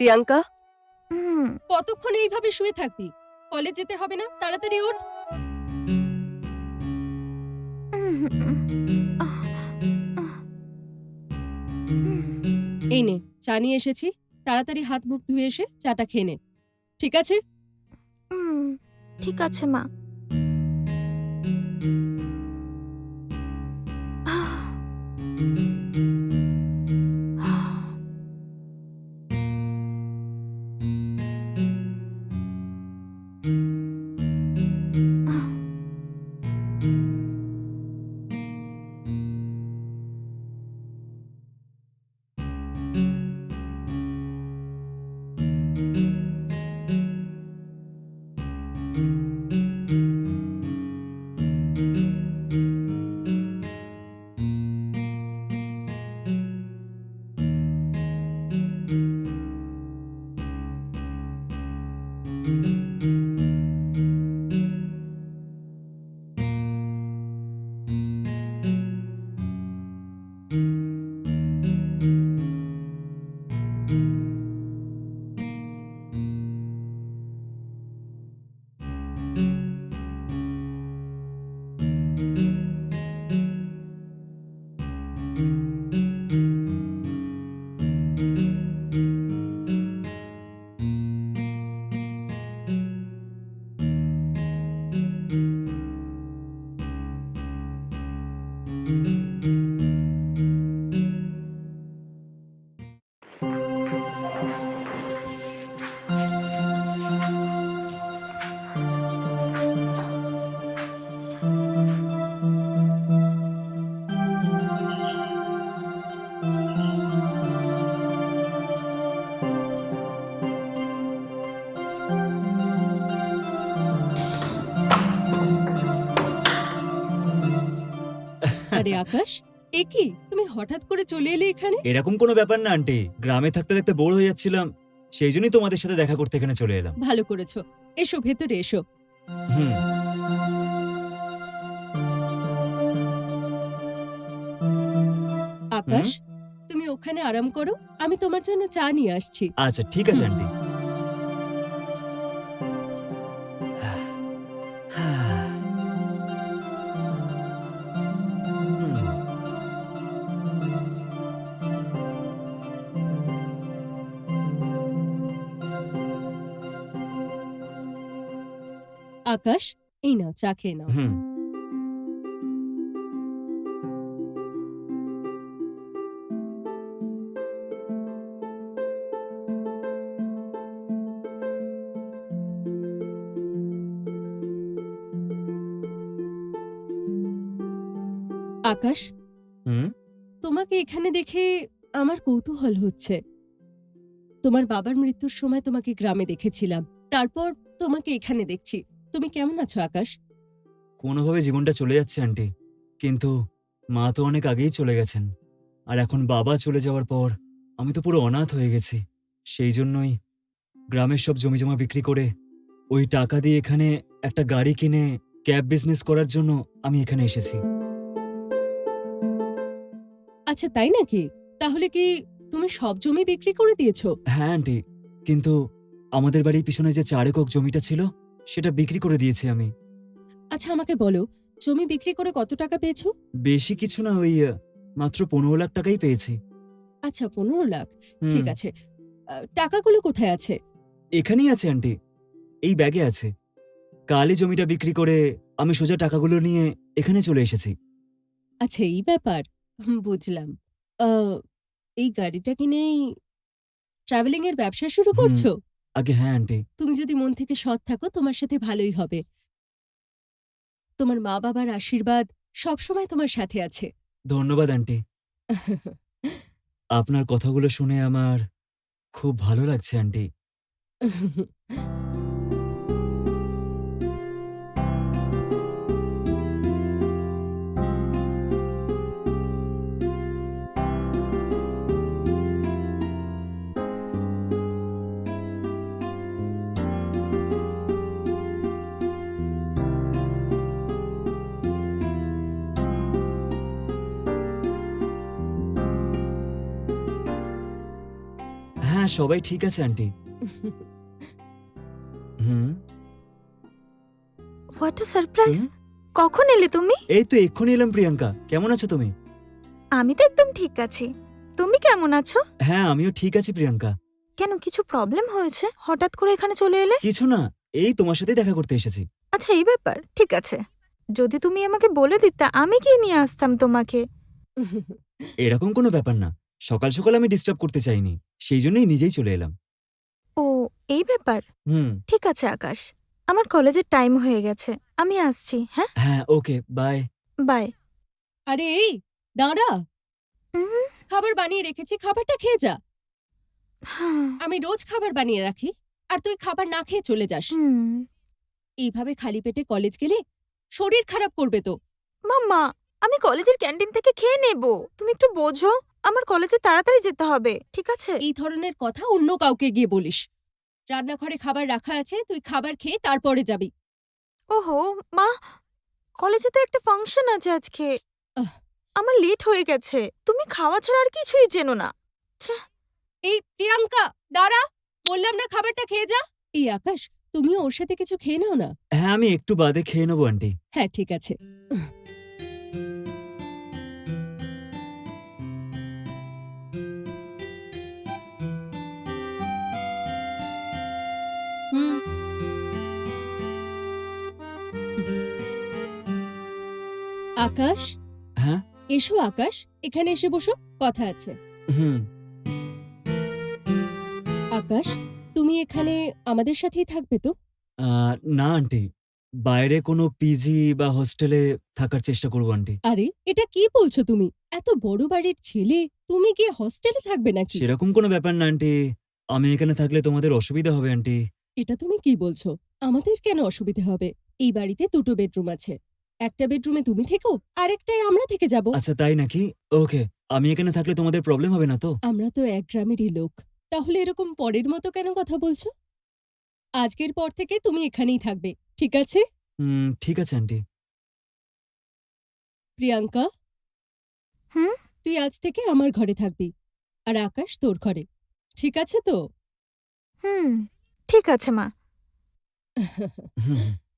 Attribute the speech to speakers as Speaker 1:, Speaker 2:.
Speaker 1: প্রিয়াঙ্কা? কতক্ষণ এইভাবে শুয়ে থাকবি? কলেজ যেতে হবে না? তাড়াতাড়ি ওঠ এই নে চা নিয়ে এসেছি। তাড়াতাড়ি হাত মুখ ধুয়ে এসে চাটা খেয়ে নে। ঠিক আছে?
Speaker 2: হুম, ঠিক আছে মা।
Speaker 1: আরে আকাশ? এ কি তুমি হঠাৎ করে চলে এলে এখানে?
Speaker 3: এরকম কোনো ব্যাপার না আন্টি। গ্রামে থাকতে থাকতে বোর হয়ে যাচ্ছিলাম। সেই জন্যই তোমাদের সাথে দেখা করতে এখানে চলে এলাম।
Speaker 1: ভালো করেছ। এসো ভেতরে এসো।
Speaker 3: হুম।
Speaker 1: আকাশ তুমি ওখানে আরাম করো। আমি তোমার জন্য চা নিয়ে আসছি।
Speaker 3: আচ্ছা ঠিক আছে আন্টি।
Speaker 1: আকাশ এই নাও চা খেয়ে নাও।
Speaker 3: হুম।
Speaker 1: আকাশ
Speaker 3: হুম?
Speaker 1: তোমাকে এখানে দেখে আমার কৌতূহল হচ্ছে। তোমার বাবার মৃত্যুর সময় তোমাকে গ্রামে দেখেছিলাম তারপর তোমাকে এখানে দেখছি। তুমি কেমন আছো আকাশ?
Speaker 3: কোনোভাবে জীবনটা চলে যাচ্ছে আন্টি। কিন্তু মা তো অনেক আগেই চলে গেছেন। আর এখন বাবা চলে যাওয়ার পর আমি তো পুরো অনাথ হয়ে গেছি। সেই জন্যই গ্রামের সব জমি জমা বিক্রি করে ওই টাকা দিয়ে এখানে একটা গাড়ি কিনে ক্যাব বিজনেস করার জন্য আমি এখানে এসেছি।
Speaker 1: আচ্ছা তাই নাকি? তাহলে কি তুমি সব জমি বিক্রি করে দিয়েছ?
Speaker 3: হ্যাঁ আন্টি। কিন্তু আমাদের বাড়ির পিছনে যে চার একক জমিটা ছিল সেটা বিক্রি করে দিয়েছি আমি।
Speaker 1: আচ্ছা আমাকে বলো জমি বিক্রি করে কত টাকা পেয়েছ?
Speaker 3: বেশি কিছু না ওই আহ, মাত্র পনেরো লাখ টাকাই পেয়েছি।
Speaker 1: আচ্ছা পনেরো লাখ?
Speaker 3: হুম,
Speaker 1: ঠিক আছে। আহ, টাকাগুলো কোথায় আছে?
Speaker 3: এখানেই আছে আন্টি। এই ব্যাগে আছে। কালই জমিটা বিক্রি করে আমি সোজা টাকাগুলো নিয়ে এখানে চলে এসেছি।
Speaker 1: আচ্ছা এই ব্যাপার। হুম, বুঝলাম। আহ, এই গাড়িটা কিনেই ট্রাভেলিং এর ব্যবসা শুরু
Speaker 3: হুম।
Speaker 1: করছ?
Speaker 3: আগে হ্যাঁ আন্টি।
Speaker 1: তুমি যদি মন থেকে সৎ থাকো তোমার সাথে ভালোই হবে। তোমার মা বাবার আশীর্বাদ সবসময় তোমার সাথে আছে।
Speaker 3: ধন্যবাদ আন্টি। আপনার কথাগুলো শুনে আমার খুব ভালো লাগছে আন্টি। হ্যাঁ সবাই ঠিক আছে aunty. Hmm.
Speaker 2: What a surprise কখন এলে তুমি?
Speaker 3: এই তো এক্ষুনি এলাম প্রিয়াঙ্কা। কেমন আছো তুমি?
Speaker 2: আমি তো একদম ঠিক আছি। তুমি কেমন আছো?
Speaker 3: হ্যাঁ আমিও ঠিক আছি প্রিয়াঙ্কা।
Speaker 2: কেন কিছু প্রবলেম হয়েছে? হঠাৎ করে এখানে চলে এলে?
Speaker 3: কিছু না এই তোমার সাথে দেখা করতে এসেছি।
Speaker 2: আচ্ছা এই ব্যাপার ঠিক আছে। যদি তুমি আমাকে বলে দিতা আমি কি নিয়ে আসতাম তোমাকে?
Speaker 3: এরকম কোনো ব্যাপার না। সকাল সকাল আমি ডিস্টার্ব করতে চাইনি। সেই জন্যই নিজেই চলে এলাম।
Speaker 2: ও এই ব্যাপার?
Speaker 3: হুম।
Speaker 2: ঠিক আছে আকাশ। আমার কলেজের টাইম হয়ে গেছে। আমি আসছি হ্যাঁ?
Speaker 3: হ্যাঁ ওকে বাই।
Speaker 2: বাই।
Speaker 1: আরে এই দাঁড়া।
Speaker 2: উম,
Speaker 1: খাবার বানিয়ে রেখেছি খাবারটা খেয়ে যা।
Speaker 2: হ্যাঁ,
Speaker 1: আমি রোজ খাবার বানিয়ে রাখি আর তুই খাবার না খেয়ে চলে যাস।
Speaker 2: হুম।
Speaker 1: এইভাবে খালি পেটে কলেজ গেলে শরীর খারাপ করবে তো।
Speaker 2: মাম্মা আমি কলেজের ক্যান্টিন থেকে খেয়ে নেব। তুমি একটু বোঝো। আমার কলেজে তাড়াতাড়ি যেতে হবে ঠিক আছে?
Speaker 1: এই ধরনের কথা অন্য কাউকে গিয়ে বলিস। রান্নাঘরে খাবার রাখা আছে তুই খাবার খেয়ে তারপরে যাবি।
Speaker 2: ওহো মা কলেজে তো একটা ফাংশন আছে আজকে।
Speaker 1: আহ।
Speaker 2: আমার লেট হয়ে গেছে তুমি খাওয়া ছাড়া আর কিছুই চেনো না।
Speaker 1: এই প্রিয়াঙ্কা দাঁড়া বললাম না খাবারটা খেয়ে যা। এই আকাশ তুমিও ওর সাথে কিছু খেয়ে নাও না।
Speaker 3: হ্যাঁ আমি একটু বাদে খেয়ে নেব আন্টি।
Speaker 1: হ্যাঁ ঠিক আছে। আকাশ?
Speaker 3: হ্যাঁ?
Speaker 1: এসো আকাশ এখানে এসে বসো কথা আছে।
Speaker 3: হুম।
Speaker 1: আকাশ তুমি এখানে আমাদের সাথেই থাকবে তো?
Speaker 3: আহ, না আন্টি। বাইরে কোনো পিজি বা হোস্টেলে থাকার চেষ্টা করব আন্টি।
Speaker 1: আরে এটা কি বলছো তুমি? এত বড় বাড়ির ছেলে তুমি গিয়ে হস্টেলে থাকবে নাকি?
Speaker 3: সেরকম কোনো ব্যাপার না আন্টি। আমি এখানে থাকলে তোমাদের অসুবিধা হবে আন্টি।
Speaker 1: এটা তুমি কি বলছো? আমাদের কেন অসুবিধে হবে? এই বাড়িতে দুটো বেডরুম আছে। একটা বেডরুমে তুমি থেকো আরেকটায় আমরা থেকে যাব।
Speaker 3: আচ্ছা তাই নাকি? ওকে আমি এখানে থাকলে তোমাদের প্রবলেম হবে না তো?
Speaker 1: আমরা তো এক গ্রামেরই লোক। তাহলে এরকম পরের মতো কেন কথা বলছো? আজকের পর থেকে তুমি এখানেই থাকবে ঠিক আছে?
Speaker 3: হুম ঠিক আছে আন্টি।
Speaker 1: প্রিয়াঙ্কা?
Speaker 2: হ্যাঁ?
Speaker 1: তুই আজ থেকে আমার ঘরে থাকবি আর আকাশ তোর ঘরে ঠিক আছে তো?
Speaker 2: হুম ঠিক আছে মা।